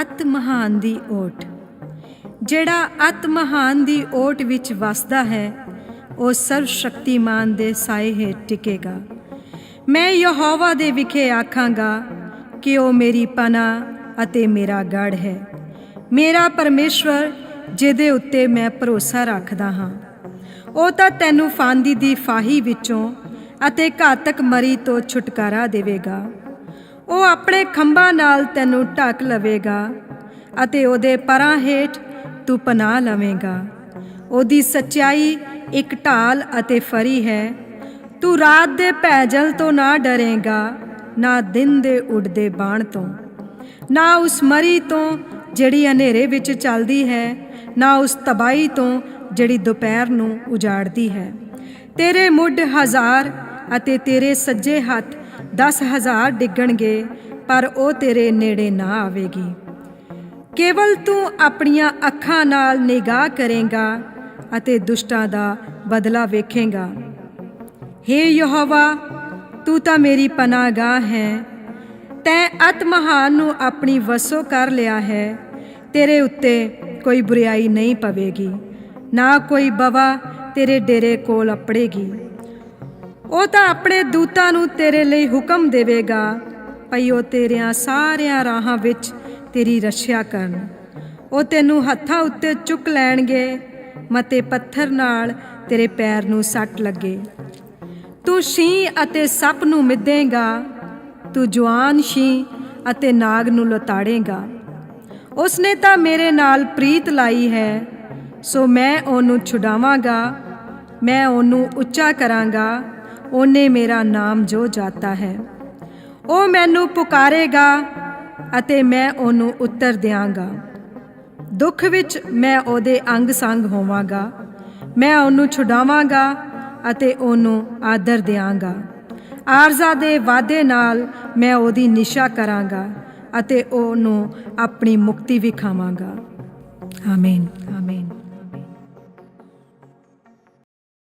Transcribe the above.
ਅਤ ਮਹਾਨ ਦੀ ਓਟ। ਜਿਹੜਾ ਅਤ ਮਹਾਨ ਦੀ ਓਟ ਵਿੱਚ ਵਸਦਾ ਹੈ, ਉਹ ਸਰਵ ਸ਼ਕਤੀਮਾਨ ਦੇ ਸਾਏ ਹੇਠ ਟਿਕੇਗਾ। ਮੈਂ ਯਹੋਵਾ ਦੇ ਵਿਖੇ ਆਖਾਂਗਾ ਕਿ ਉਹ ਮੇਰੀ ਪਨਾ ਅਤੇ ਮੇਰਾ ਗੜ ਹੈ। ਮੇਰਾ ਪਰਮੇਸ਼ਵਰ ਜਿਹਦੇ ਉੱਤੇ ਮੈਂ ਭਰੋਸਾ ਰੱਖਦਾ ਹਾਂ। ਉਹ ਤਾਂ ਤੈਨੂੰ ਫਾਂਦੀ ਦੀ ਫਾਹੀ ਵਿੱਚੋਂ ਅਤੇ ਘਾਤਕ ਮਰੀ ਤੋਂ ਛੁਟਕਾਰਾ ਦੇਵੇਗਾ। ਉਹ ਆਪਣੇ ਖੰਭਾਂ ਨਾਲ ਤੈਨੂੰ ਢੱਕ ਲਵੇਗਾ ਅਤੇ ਉਹਦੇ ਪਰਾਂ ਹੇਠ ਤੂੰ ਪਨਾਹ ਲਵੇਂਗਾ। ਉਹਦੀ ਸੱਚਾਈ ਇੱਕ ਢਾਲ ਅਤੇ ਫਰੀ ਹੈ। ਤੂੰ ਰਾਤ ਦੇ ਭੈਜਲ ਤੋਂ ਨਾ ਡਰੇਗਾ, ਨਾ ਦਿਨ ਦੇ ਉੱਡਦੇ ਬਾਣ ਤੋਂ। ਨਾ ਉਸ ਮਰੀ ਤੋਂ ਜਿਹੜੀ ਹਨੇਰੇ ਵਿੱਚ ਚੱਲਦੀ ਹੈ, ਨਾ ਉਸ ਤਬਾਈ ਤੋਂ ਜਿਹੜੀ ਦੁਪਹਿਰ ਨੂੰ ਉਜਾੜਦੀ ਹੈ। ਤੇਰੇ ਮੁੱਢ ਹਜ਼ਾਰ ਅਤੇ ਤੇਰੇ ਸੱਜੇ ਹੱਥ 10000 ਡਿੱਗਣਗੇ, ਪਰ ਉਹ ਤੇਰੇ ਨੇੜੇ ਨਾ ਆਵੇਗੀ। ਕੇਵਲ ਤੂੰ ਆਪਣੀਆਂ ਅੱਖਾਂ ਨਾਲ ਨਿਗਾਹ ਕਰੇਗਾ ਅਤੇ ਦੁਸ਼ਟਾਂ ਦਾ ਬਦਲਾ ਵੇਖੇਗਾ। हे ਯਹੋਵਾ, ਤੂੰ ਤਾਂ ਮੇਰੀ ਪਨਾਹਗਾਹ ਹੈ। ਤੈ ਅਤ ਮਹਾਨ ਨੂੰ ਆਪਣੀ ਵਸੋਂ ਕਰ ਲਿਆ ਹੈ। ਤੇਰੇ ਉੱਤੇ ਕੋਈ ਬੁਰੀਾਈ ਨਹੀਂ ਪਵੇਗੀ, ਨਾ ਕੋਈ ਬਵਾ ਤੇਰੇ ਡੇਰੇ ਕੋਲ ਅਪੜੇਗੀ। ਉਹ ਤਾਂ ਆਪਣੇ ਦੂਤਾਂ ਨੂੰ ਤੇਰੇ ਲਈ ਹੁਕਮ ਦੇਵੇਗਾ। ਭਈ ਉਹ ਤੇਰਿਆਂ ਸਾਰਿਆਂ ਰਾਹਾਂ ਵਿੱਚ ਤੇਰੀ ਰੱਖਿਆ ਕਰਨ। ਉਹ ਤੈਨੂੰ ਹੱਥਾਂ ਉੱਤੇ ਚੁੱਕ ਲੈਣਗੇ, ਮਤੇ ਪੱਥਰ ਨਾਲ ਤੇਰੇ ਪੈਰ ਨੂੰ ਸੱਟ ਲੱਗੇ। ਤੂੰ ਸ਼ੀ ਅਤੇ ਸੱਪ ਨੂੰ ਮਿੱਧੇਗਾ ਤੂੰ ਜਵਾਨ ਸ਼ੀ ਅਤੇ ਨਾਗ ਨੂੰ ਲਤਾੜੇਗਾ। ਉਸਨੇ ਤਾਂ ਮੇਰੇ ਨਾਲ ਪ੍ਰੀਤ ਲਾਈ ਹੈ, ਸੋ ਮੈਂ ਉਹਨੂੰ ਛੁਡਾਵਾਂਗਾ, ਮੈਂ ਉਹਨੂੰ ਉੱਚਾ ਕਰਾਂਗਾ। ਉਹਨੇ ਮੇਰਾ ਨਾਮ ਜੋ ਜਾਤਾ ਹੈ। ਉਹ ਮੈਨੂੰ ਪੁਕਾਰੇਗਾ ਅਤੇ ਮੈਂ ਉਹਨੂੰ ਉੱਤਰ ਦਿਆਂਗਾ। ਦੁੱਖ ਵਿੱਚ ਮੈਂ ਉਹਦੇ ਅੰਗ ਸੰਗ ਹੋਵਾਂਗਾ। ਮੈਂ ਉਹਨੂੰ ਛੁਡਾਵਾਂਗਾ ਅਤੇ ਉਹਨੂੰ ਆਦਰ ਦਿਆਂਗਾ। ਆਰਜ਼ਾ ਦੇ ਵਾਅਦੇ ਨਾਲ ਮੈਂ ਉਹਦੀ ਨਿਸ਼ਾ ਕਰਾਂਗਾ ਅਤੇ ਉਹਨੂੰ ਆਪਣੀ ਮੁਕਤੀ ਵਿਖਾਵਾਂਗਾ। ਆਮੀਨ। ਆਮੀਨ।